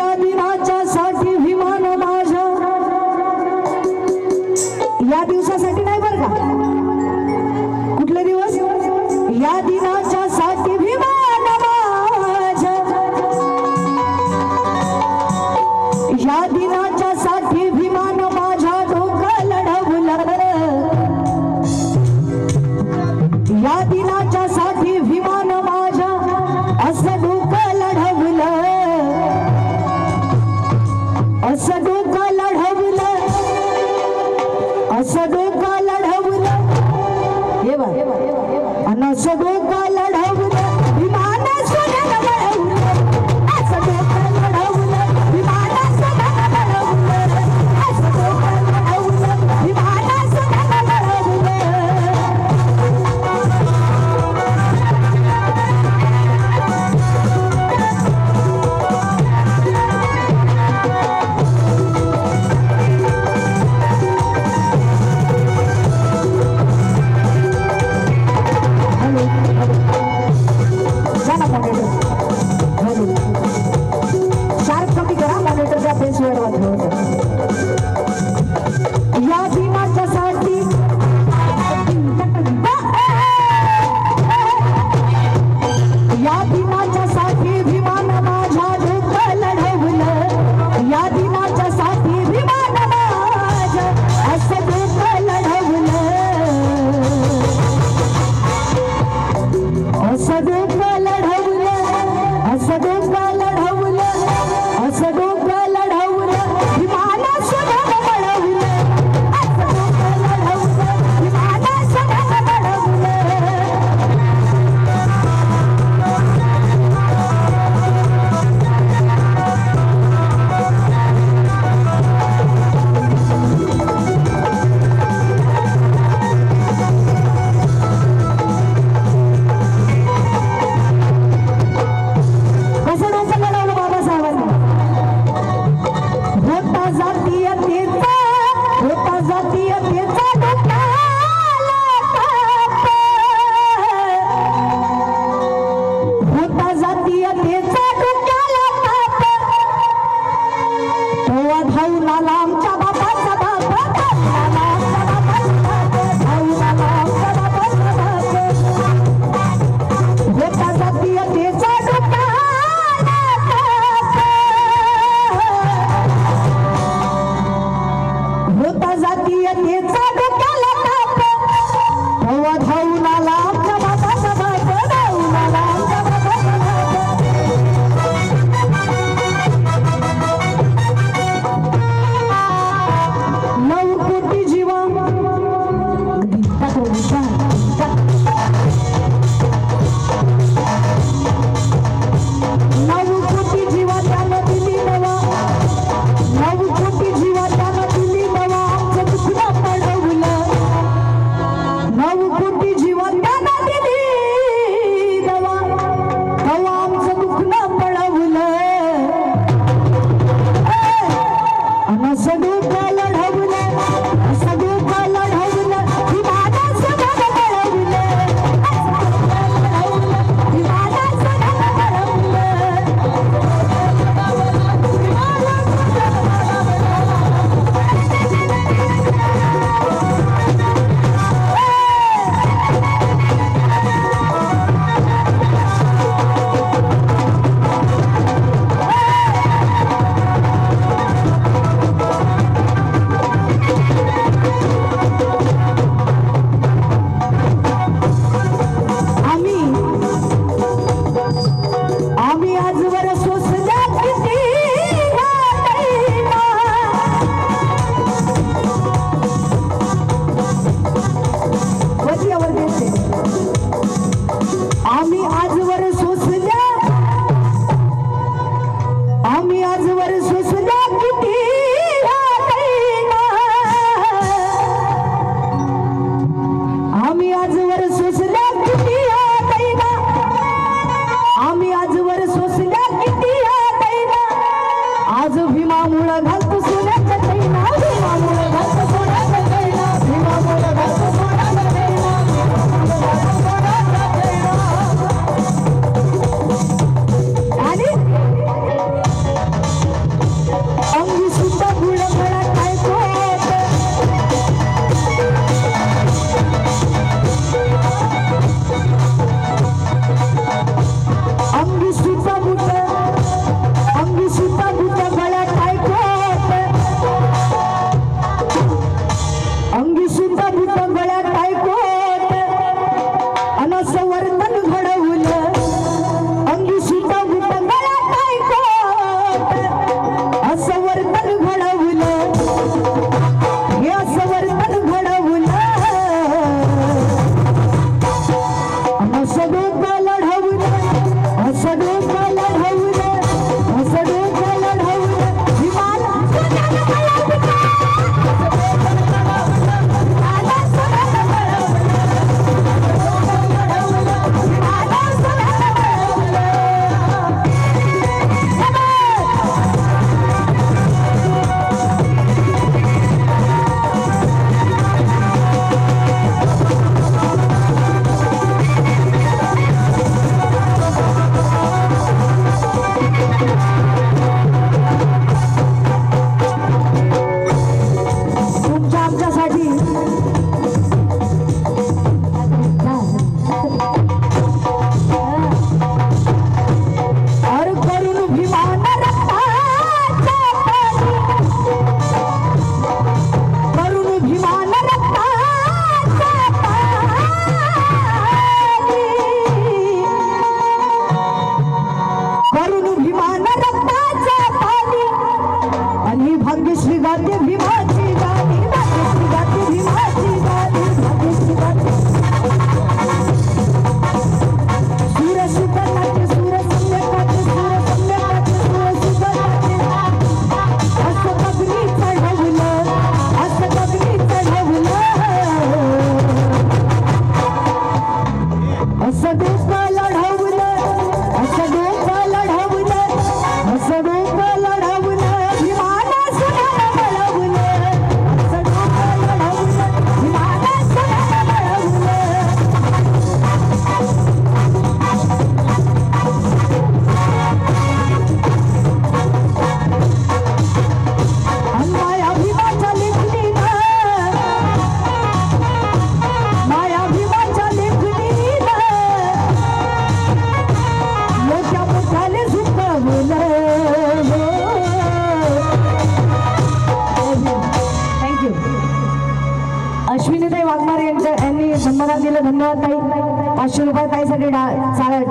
या दिनाच्यासाठी विमान माझ. या दिवसासाठी नाही बर का? कुठले दिवस? या दिनाच्यासाठी विमान माझ. या दिनाच्या विमान माझ्या डोकं लढवलं या दिनाच्या विमान माझ्या असं casa dia dentro.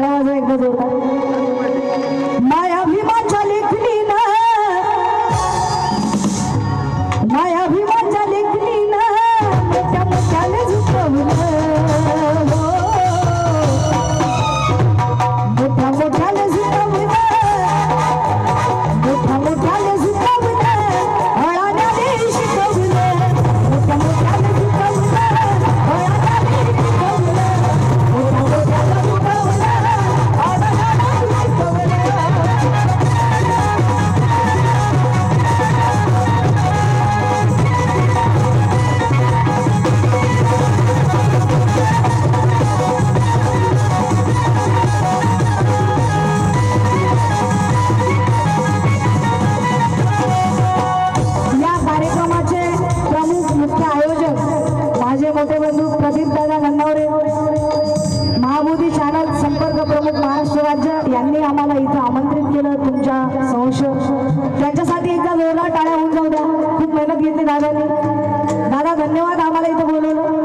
大家好，我是刘涛。राज्य यांनी आम्हाला इथं आमंत्रित केलं तुमच्या संश त्यांच्यासाठी एकदा जोरदार टाळ्या होऊन जाऊ द्या. खूप मेहनत घेतली दादा दादा धन्यवाद आम्हाला इथं बोलवलं